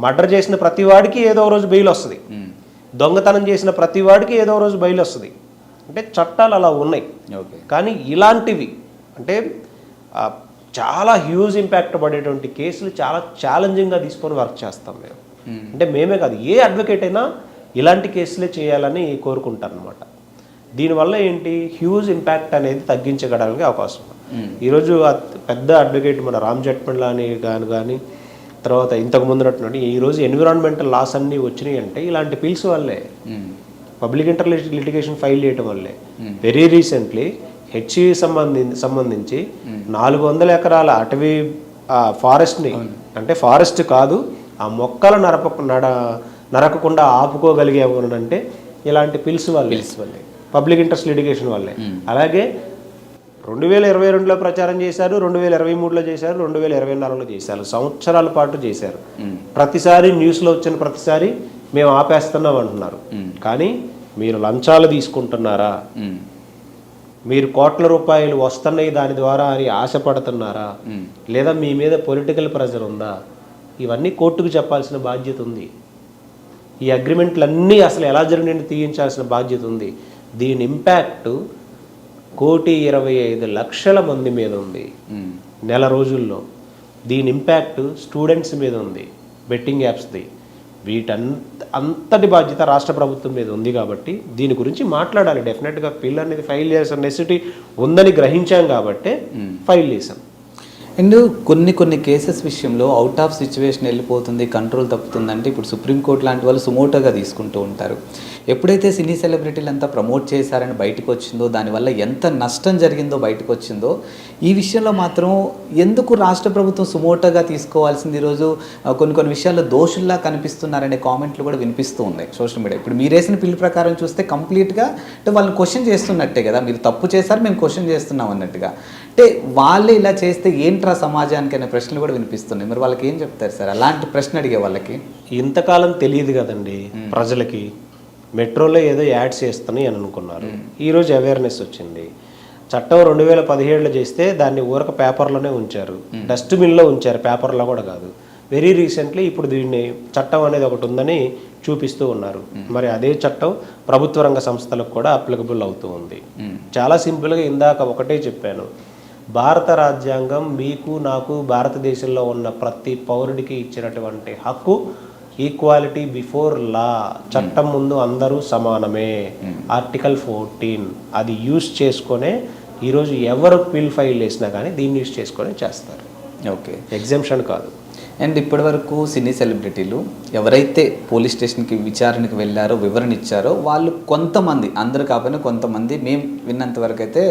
[SPEAKER 2] మర్డర్ చేసిన ప్రతి వాడికి ఏదో ఒక రోజు బెయిల్ వస్తుంది. దొంగతనం చేసిన ప్రతి వాడికి ఏదో ఒక రోజు బెయిల్ వస్తుంది. అంటే చట్టాలు అలా ఉన్నాయి.
[SPEAKER 1] ఓకే.
[SPEAKER 2] కానీ ఇలాంటివి అంటే చాలా హ్యూజ్ ఇంపాక్ట్ పడేటువంటి కేసులు చాలా ఛాలెంజింగ్గా తీసుకొని వర్క్ చేస్తాం మేము. అంటే మేమే కాదు ఏ అడ్వకేట్ అయినా ఇలాంటి కేసులే చేయాలని కోరుకుంటారు అనమాట దీనివల్ల ఏంటి? హ్యూజ్ ఇంపాక్ట్ అనేది తగ్గించగలగే అవకాశం. ఉంది. ఈరోజు పెద్ద అడ్వకేట్ మన రామ్ జట్మండ్లా అని కానీ కానీ తర్వాత ఇంతకు ముందు ఉన్నటువంటి ఈరోజు ఎన్విరాన్మెంటల్ లాస్ అన్నీ వచ్చినాయి అంటే ఇలాంటి పిల్స్ వల్లే. పబ్లిక్ ఇంటర్ లిటిగేషన్ ఫైల్ చేయడం వల్లే. వెరీ రీసెంట్లీ హెచ్ఈ సంబంధి సంబంధించి నాలుగు వందల ఎకరాల అటవీ ఫారెస్ట్ని అంటే ఫారెస్ట్ కాదు ఆ మొక్కలు నరప నడ నరకకుండా ఆపుకోగలిగాము అని అంటే ఇలాంటి పిల్స్ వల్లే.
[SPEAKER 1] పిల్స్ వల్లే.
[SPEAKER 2] పబ్లిక్ ఇంట్రెస్ట్ లిటిగేషన్ వల్లే. అలాగే రెండు వేల ఇరవై రెండులో ప్రచారం చేశారు రెండు వేల ఇరవై మూడులో చేశారు రెండు వేల ఇరవై నాలుగులో చేశారు. సంవత్సరాల పాటు చేశారు. ప్రతిసారి న్యూస్లో వచ్చిన ప్రతిసారి మేము ఆపేస్తున్నాం అంటున్నారు. కానీ మీరు లంచాలు తీసుకుంటున్నారా. మీరు కోట్ల రూపాయలు వస్తున్నాయి దాని ద్వారా అని ఆశపడుతున్నారా. లేదా మీ మీద పొలిటికల్ ప్రెజర్ ఉందా? ఇవన్నీ కోర్టుకు చెప్పాల్సిన బాధ్యత ఉంది. ఈ అగ్రిమెంట్లన్నీ అసలు ఎలా జరిగినట్టు తీయించాల్సిన బాధ్యత ఉంది. దీని ఇంపాక్ట్ కోటి ఇరవై ఐదు లక్షల మంది మీద ఉంది. నెల రోజుల్లో. దీని ఇంపాక్ట్ స్టూడెంట్స్ మీద ఉంది. బెట్టింగ్ యాప్స్ది. వీటంత అంతటి బాధ్యత రాష్ట్ర ప్రభుత్వం మీద ఉంది కాబట్టి దీని గురించి మాట్లాడాలి. డెఫినెట్గా బిల్ అనేది ఫైల్ చేయాల్సిన నెసిటీ ఉందని గ్రహించాం కాబట్టే ఫైల్ చేసాం
[SPEAKER 1] అండ్ కొన్ని కొన్ని కేసెస్ విషయంలో అవుట్ ఆఫ్ సిచ్యువేషన్ వెళ్ళిపోతుంది కంట్రోల్ తప్పుతుందంటే ఇప్పుడు సుప్రీంకోర్టు లాంటి వాళ్ళు సుమోటోగా తీసుకుంటూ ఉంటారు. ఎప్పుడైతే సినీ సెలబ్రిటీలు అంతా ప్రమోట్ చేశారని బయటకు వచ్చిందో దానివల్ల ఎంత నష్టం జరిగిందో బయటకు వచ్చిందో ఈ విషయంలో మాత్రం ఎందుకు రాష్ట్ర ప్రభుత్వం సుమోటోగా తీసుకోవాల్సింది ఈరోజు? కొన్ని కొన్ని విషయాల్లో దోషుల్లా కనిపిస్తున్నారనే కామెంట్లు కూడా వినిపిస్తూ ఉన్నాయి సోషల్ మీడియా. ఇప్పుడు మీరు వేసిన పిల్లి ప్రకారం చూస్తే కంప్లీట్గా అంటే వాళ్ళని క్వశ్చన్ చేస్తున్నట్టే కదా. మీరు తప్పు చేశారు మేము క్వశ్చన్ చేస్తున్నాం అన్నట్టుగా. అంటే వాళ్ళే ఇలా చేస్తే ఏంట్రా సమాజానికి అనే ప్రశ్నలు కూడా వినిపిస్తున్నాయి. మరి వాళ్ళకి ఏం చెప్తారు సార్? అలాంటి ప్రశ్న అడిగే వాళ్ళకి?
[SPEAKER 2] ఇంతకాలం తెలియదు కదండి ప్రజలకి. మెట్రోలో ఏదో యాడ్స్ చేస్తున్నాయి అని అనుకున్నారు. ఈరోజు అవేర్నెస్ వచ్చింది. చట్టం రెండు వేల పదిహేడులో చేస్తే దాన్ని ఊరక పేపర్లోనే ఉంచారు. డస్ట్బిన్లో ఉంచారు. పేపర్లో కూడా కాదు. వెరీ రీసెంట్లీ ఇప్పుడు దీన్ని చట్టం అనేది ఒకటి ఉందని చూపిస్తూ ఉన్నారు. మరి అదే చట్టం ప్రభుత్వ రంగ సంస్థలకు కూడా అప్లికబుల్ అవుతూ ఉంది. చాలా సింపుల్గా ఇందాక ఒకటే చెప్పాను. భారత రాజ్యాంగం మీకు నాకు భారతదేశంలో ఉన్న ప్రతి పౌరుడికి ఇచ్చినటువంటి హక్కు ఈక్వాలిటీ బిఫోర్ లా చట్టం ముందు అందరూ సమానమే. ఆర్టికల్ ఫోర్టీన్ అది యూస్ చేసుకొనే ఈరోజు ఎవరు బిల్ ఫైల్ చేసినా కానీ దీన్ని యూస్ చేసుకొని చేస్తారు.
[SPEAKER 1] ఓకే
[SPEAKER 2] ఎగ్జామ్షన్ కాదు.
[SPEAKER 1] అండ్ ఇప్పటివరకు సినీ సెలబ్రిటీలు ఎవరైతే పోలీస్ స్టేషన్కి విచారణకి వెళ్ళారో వివరణ ఇచ్చారో వాళ్ళు కొంతమంది అందరు కాకపోయినా కొంతమంది మేము విన్నంత వరకు అయితే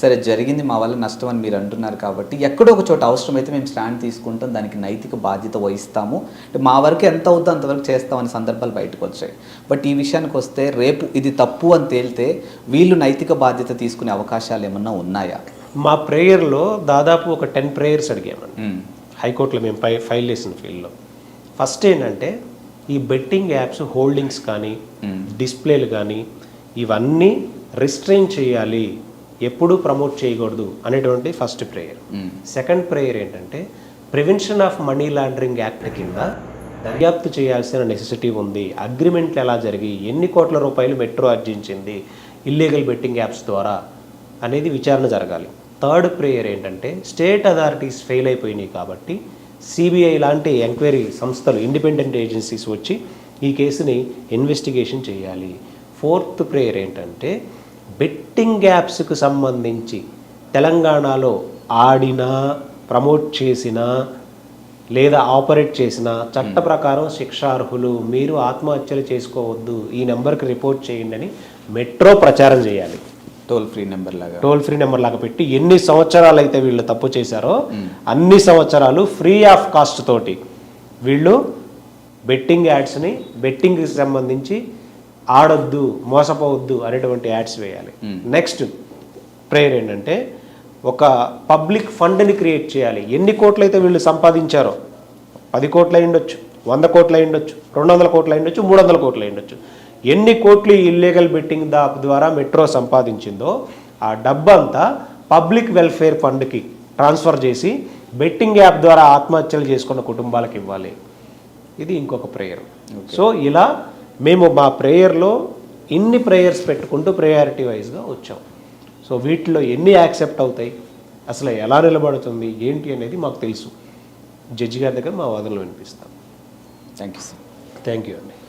[SPEAKER 1] సరే జరిగింది మా వల్ల నష్టం అని మీరు అంటున్నారు కాబట్టి ఎక్కడో ఒక చోట అవసరమైతే మేము స్టాండ్ తీసుకుంటాం దానికి నైతిక బాధ్యత వహిస్తాము. అంటే మా వరకు ఎంత అవుతుందో అంతవరకు చేస్తామనే సందర్భాలు బయటకు వచ్చాయి. బట్ ఈ విషయానికి వస్తే రేపు ఇది తప్పు అని తేలితే వీళ్ళు నైతిక బాధ్యత తీసుకునే అవకాశాలు ఏమన్నా ఉన్నాయా?
[SPEAKER 2] మా ప్రేయర్లో దాదాపు ఒక టెన్ ప్రేయర్స్ అడిగామండి. హైకోర్టులో మేము ఫై ఫైల్ చేసిన ఫీల్డ్లో. ఫస్ట్ ఏంటంటే ఈ బెట్టింగ్ యాప్స్ హోల్డింగ్స్ కానీ డిస్ప్లేలు కానీ ఇవన్నీ రిస్ట్రైన్ చేయాలి. ఎప్పుడూ ప్రమోట్ చేయకూడదు అనేటువంటి ఫస్ట్ ప్రేయర్. సెకండ్ ప్రేయర్ ఏంటంటే prevention of money laundering act కింద దర్యాప్తు చేయాల్సిన నెసెసిటీ ఉంది. అగ్రిమెంట్లు ఎలా జరిగి ఎన్ని కోట్ల రూపాయలు మెట్రో ఆర్జించింది ఇల్లీగల్ బెట్టింగ్ యాప్స్ ద్వారా అనేది విచారణ జరగాలి. థర్డ్ ప్రేయర్ ఏంటంటే స్టేట్ అథారిటీస్ ఫెయిల్ అయిపోయినాయి కాబట్టి సిబిఐ లాంటి ఎంక్వైరీ సంస్థలు ఇండిపెండెంట్ ఏజెన్సీస్ వచ్చి ఈ కేసుని ఇన్వెస్టిగేషన్ చేయాలి. ఫోర్త్ ప్రేయర్ ఏంటంటే బెట్టింగ్ యాప్స్కు సంబంధించి తెలంగాణలో ఆడినా ప్రమోట్ చేసినా లేదా ఆపరేట్ చేసిన చట్ట ప్రకారం శిక్షార్హులు మీరు ఆత్మహత్యలు చేసుకోవద్దు ఈ నెంబర్కి రిపోర్ట్ చేయండి అని మెట్రో ప్రచారం చేయాలి.
[SPEAKER 1] టోల్ ఫ్రీ నెంబర్ లాగా.
[SPEAKER 2] టోల్ ఫ్రీ నెంబర్ లాగా పెట్టి ఎన్ని సంవత్సరాలు అయితే వీళ్ళు తప్పు చేశారో అన్ని సంవత్సరాలు ఫ్రీ ఆఫ్ కాస్ట్ తోటి వీళ్ళు బెట్టింగ్ యాడ్స్ని బెట్టింగ్కి సంబంధించి ఆడొద్దు మోసపోవద్దు అనేటువంటి యాడ్స్ వేయాలి. నెక్స్ట్ ప్రేయర్ ఏంటంటే ఒక పబ్లిక్ ఫండ్ని క్రియేట్ చేయాలి. ఎన్ని కోట్లు అయితే వీళ్ళు సంపాదించారో పది కోట్లు అయి ఉండొచ్చు వంద కోట్లు అయి ఉండొచ్చు రెండు వందల కోట్లు అయి ఉండొచ్చు మూడు వందల కోట్లు అయి ఉండొచ్చు. ఎన్ని కోట్లు ఇల్లీగల్ బెట్టింగ్ దా ద్వారా మెట్రో సంపాదించిందో ఆ డబ్బంతా పబ్లిక్ వెల్ఫేర్ ఫండ్కి ట్రాన్స్ఫర్ చేసి బెట్టింగ్ యాప్ ద్వారా ఆత్మహత్యలు చేసుకున్న కుటుంబాలకు ఇవ్వాలి. ఇది ఇంకొక ప్రేయర్ సో ఇలా మేము మా ప్రేయర్లో ఇన్ని ప్రేయర్స్ పెట్టుకుంటూ ప్రయారిటీ వైజ్గా వచ్చాం. సో వీటిలో ఎన్ని యాక్సెప్ట్ అవుతాయి? అసలు ఎలా నిలబడుతుంది? ఏంటి అనేది మాకు తెలుసు. జడ్జి గారి దగ్గర మా వాదనలు వినిపిస్తాం.
[SPEAKER 1] Thank you sir
[SPEAKER 2] thank you అండి.